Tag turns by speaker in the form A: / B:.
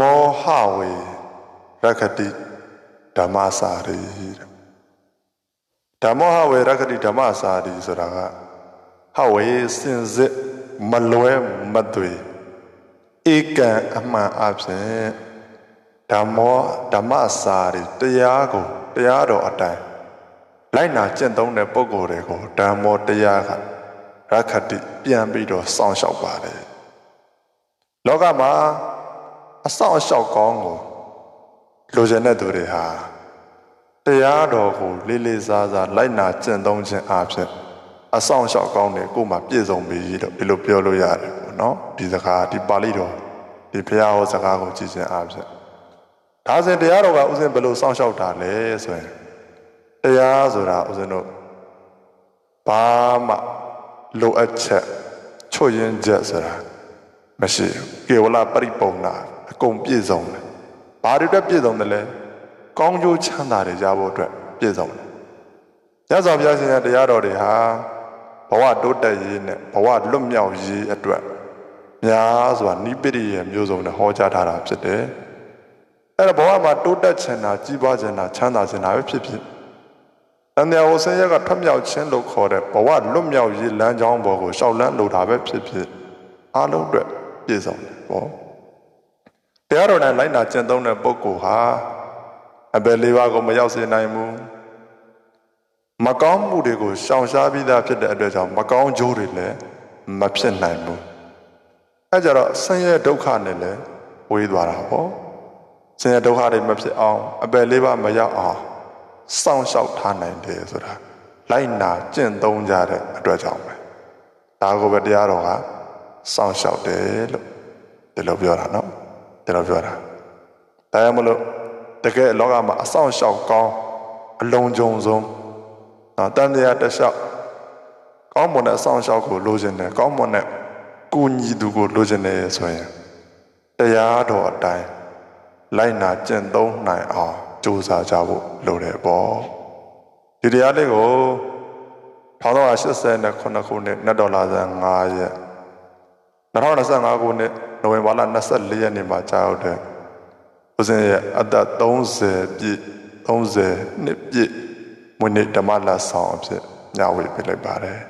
A: မောဟဝေရခတိဓမ္မစာရီတဲ့ဓမ္မောဟဝေရခတိဓမ္မစာရီဆိုတာကဟဝေစင်စစ်မလွဲမသွေဧကံအမှန်အဖြစ်ဓမ္မောဓမ္မစာရီတရားကိုတရားတော်အတိုင်းလိုက်နာကျင့်သုံးတဲ့ပုဂ္ဂိုလ်တွေကိုဓမ္မောတရားကရခတိပြန်ပြီးတော့စောင့်ရှောက်ပါတယ်လောကမှာ အဆောင်အရှောက်ကောင်းကိုလိုချင်တဲ့သူတွေဟာတရားတော်ကိုလေးလေးစားစားလိုက်နာကျင့်သုံးခြင်းအပြင်အဆောင်အရှောက်ကောင်းတွေကိုမှပြည့်စုံပြီလို့ဒီလိုပြောလို့ရတယ်ပေါ့နော်ဒီစကားဒီပါဠိတော်ဒီဘုရားဟောစကားကိုကြည့်ခြင်းအပြင်ဒါစဉ်တရားတော်ကဥစဉ်ဘယ်လိုစောင့်ရှောက်တာလဲဆိုရင်တရားဆိုတာဥစဉ်တို့ဘာမှလိုအပ်ချက်ချွတ်ယင်းချက်ဆိုတာမရှိဘူးကေဝလပရိပုံနာ အကုန်ပြည့်စုံတယ်ဘာတွေအတွက်ပြည့်စုံတယ်လဲကောင်းကျိုးချမ်းသာတွေရဖို့အတွက်ပြည့်စုံတယ်ရသော်ဘုရားရှင်ရဲ့တရားတော်တွေဟာဘဝတိုးတက်ရေးနဲ့ဘဝလွတ်မြောက်ရေးအတွက်များစွာနိပိရိယမျိုးစုံနဲ့ဟောကြားထားတာဖြစ်တယ်အဲ့တော့ဘဝမှာတိုးတက်ချင်တာကြီးပွားချင်တာချမ်းသာချင်တာပဲဖြစ်ဖြစ်တန်တရားဟိုဆင်းရဲကထွက်မြောက်ခြင်းလို့ခေါ်တဲ့ဘဝလွတ်မြောက်ရေးလမ်းကြောင်းပေါ်ကိုရှောက်လန်းလိုတာပဲဖြစ်ဖြစ်အားလုံးအတွက်ပြည့်စုံတယ်ပေါ့တ ရားတော်နဲ့လိုက်နာကျင့်သုံးတဲ့ပုဂ္ဂိုလ်ဟာအပယ်လေးပါးကိုမရောက်စေနိုင်ဘူးမကောင်းမှုတွေကိုရှောင်ရှားပြီးသားဖြစ်တဲ့အတွက်ကြောင့်မကောင်းကျိုးတွေလည်းမဖြစ်နိုင်ဘူးအဲကြတော့ဆင်းရဲဒုက္ခနဲ့လည်းဝေးသွားတာပေါ့ဆင်းရဲဒုက္ခတွေမဖြစ်အောင်အပယ်လေးပါးမရောက်အောင်စောင့်ရှောက်ထားနိုင်တယ်ဆိုတာလိုက်နာကျင့်သုံးကြတဲ့အတွက်ကြောင့်ပဲဒါကိုပဲတရားတော်ကစောင့်ရှောက်တယ်လို့ဒီလိုပြောတာနော် ဒီလိုပြောတာဒါကြောင့်မလို့တကယ်လောကမှာအဆောင်ရှောက်ကောင်းအလုံးကြုံဆုံးနော်တန်တရားတစ်လျှောက်ကောင်းမွန်တဲ့အဆောင်ရှောက်ကိုလိုချင်တယ်ကောင်းမွန်တဲ့ကုညီသူကိုလိုချင်တယ်ဆိုရင်တရားတော်အတိုင်းလိုက်နာကျင့်သုံးနိုင်အောင်ကြိုးစားကြဖို့လိုတယ်ပေါ့ဒီတရားလေးကို1989ခုနှစ်နတ်တော်လာဇန်9ရက် 2025ခုနှစ်နိုဝင်ဘာလ24ရက်နေ့မှာကြာရောက်တဲ့ဦးဇင်းရဲ့အသက်30ပြည့်30နှစ်ပြည့်မွေးနေ့ဓမ္မလဆောင်အဖြစ်ညဝေပေးလိုက်ပါတယ်